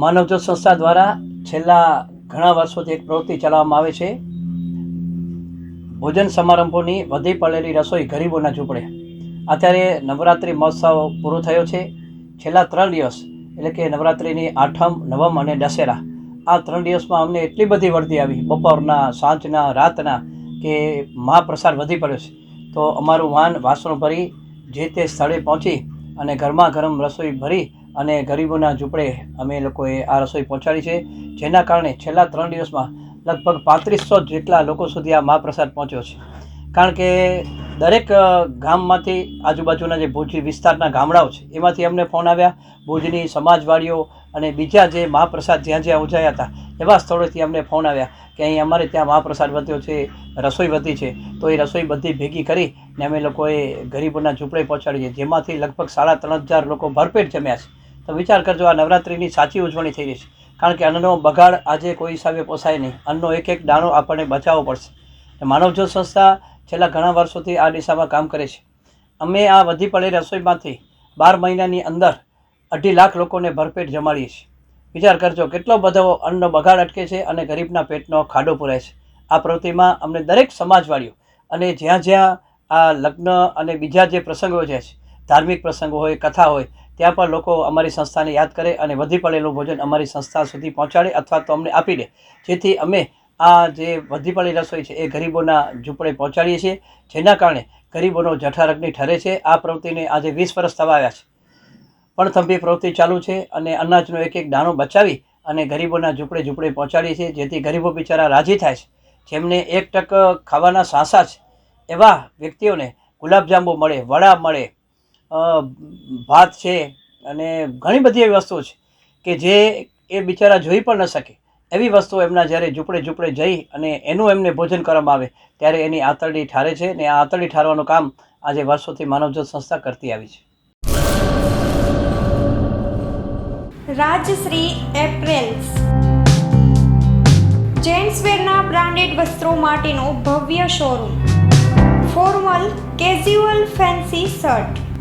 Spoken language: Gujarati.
માનવજ્યોત સંસ્થા દ્વારા છેલ્લા ઘણા વર્ષોથી એક પ્રવૃત્તિ ચલાવવામાં આવે છે. ભોજન સમારંભોની વધી પડેલી રસોઈ ગરીબોના ઝૂંપડે. અત્યારે નવરાત્રિ મહોત્સવ પૂરો થયો છે. છેલ્લા ત્રણ દિવસ, એટલે કે નવરાત્રિની આઠમ, નવમ અને દશેરા, આ ત્રણ દિવસમાં અમને એટલી બધી વર્દી આવી. બપોરના, સાંજના, રાતના, કે મહાપ્રસાદ વધી પડ્યો છે. તો અમારું વાન વાસણો ભરી જે તે સ્થળે પહોંચી અને ગરમા ગરમ રસોઈ ભરી અને ગરીબોના ઝૂંપડે અમે લોકોએ આ રસોઈ પહોંચાડી છે, જેના કારણે છેલ્લા ત્રણ દિવસમાં લગભગ પાંત્રીસો જેટલા લોકો સુધી આ મહાપ્રસાદ પહોંચ્યો છે. કારણ કે દરેક ગામમાંથી આજુબાજુના જે ભુજ વિસ્તારના ગામડાઓ છે, એમાંથી અમને ફોન આવ્યા. ભુજની સમાજવાડીઓ અને બીજા જે મહાપ્રસાદ જ્યાં જ્યાં ઉજાયા હતા, એવા સ્થળોથી અમને ફોન આવ્યા કે અહીં અમારે ત્યાં મહાપ્રસાદ વધ્યો છે, રસોઈ વધી છે. તો એ રસોઈ બધી ભેગી કરી ને અમે લોકોએ ગરીબોના ઝૂંપડે પહોંચાડી છે જેમાંથી લગભગ સાડા ત્રણ હજાર લોકો ભરપેટ જમ્યા છે. તો વિચાર કરજો, આ નવરાત્રિની સાચી ઉજવણી થઈ રહી છે. કારણ કે અન્નનો બગાડ આજે કોઈ હિસાબે પોસાય નહીં. અન્નનો એક એક દાણો આપણને બચાવવો પડશે. માનવજ્યોત સંસ્થા છેલ્લા ઘણા વર્ષોથી આ દિશામાં કામ કરે છે. અમે આ વધી પડેલી રસોઈમાંથી બાર મહિનાની અંદર અઢી લાખ લોકોને ભરપેટ જમાડીએ છીએ. વિચાર કરજો, કેટલો બધો અન્નનો બગાડ અટકે છે અને ગરીબના પેટનો ખાડો પૂરાય છે. આ પ્રવૃત્તિમાં અમને દરેક સમાજવાળીઓ અને જ્યાં જ્યાં આ લગ્ન અને બીજા જે પ્રસંગો છે, ધાર્મિક પ્રસંગો હોય, કથા હોય ત્યાં પણ લોકો અમારી સંસ્થાને યાદ કરે અને વધી પડેલું ભોજન અમારી સંસ્થા સુધી પહોંચાડે અથવા તો અમને આપી દે. જેથી અમે આ જે વધી પડેલી રસોઈ છે એ ગરીબોના ઝૂંપડે પહોંચાડીએ છીએ, જેના કારણે ગરીબોનો જઠારગ્નિ ઠરે છે. આ પ્રવૃત્તિને આજે વીસ વર્ષ થવા આવ્યા છે. પણ થંભી પ્રવૃત્તિ ચાલુ છે અને અનાજનો એક એક દાણો બચાવી અને ગરીબોના ઝૂંપડે ઝૂંપડે પહોંચાડીએ છીએ, જેથી ગરીબો બિચારા રાજી થાય છે. જેમને એક ટક ખાવાના સાંસા છે, એવા વ્યક્તિઓને ગુલાબજાંબુ મળે, વડા મળે ભાત છે અને ઘણી બધી એવી વસ્તુઓ છે કે જે એ બિચારા જોઈ પણ ન શકે. એવી વસ્તુઓ એમના જ્યારે ઝૂંપડે ઝૂંપડે જઈ અને એનું એમને ભોજન કરવામાં આવે, ત્યારે એની આંતરડી ઠારે છે ને આ આંતરડી ઠારવાનું કામ આજે વર્ષોથી માનવજ્યોત સંસ્થા કરતી આવી છે. રાજશ્રી એપ્રેલ્સ. જેન્ટ્સવેરના બ્રાન્ડેડ વસ્ત્રો માટેનો ભવ્ય showroom. Formal casual fancy shirt.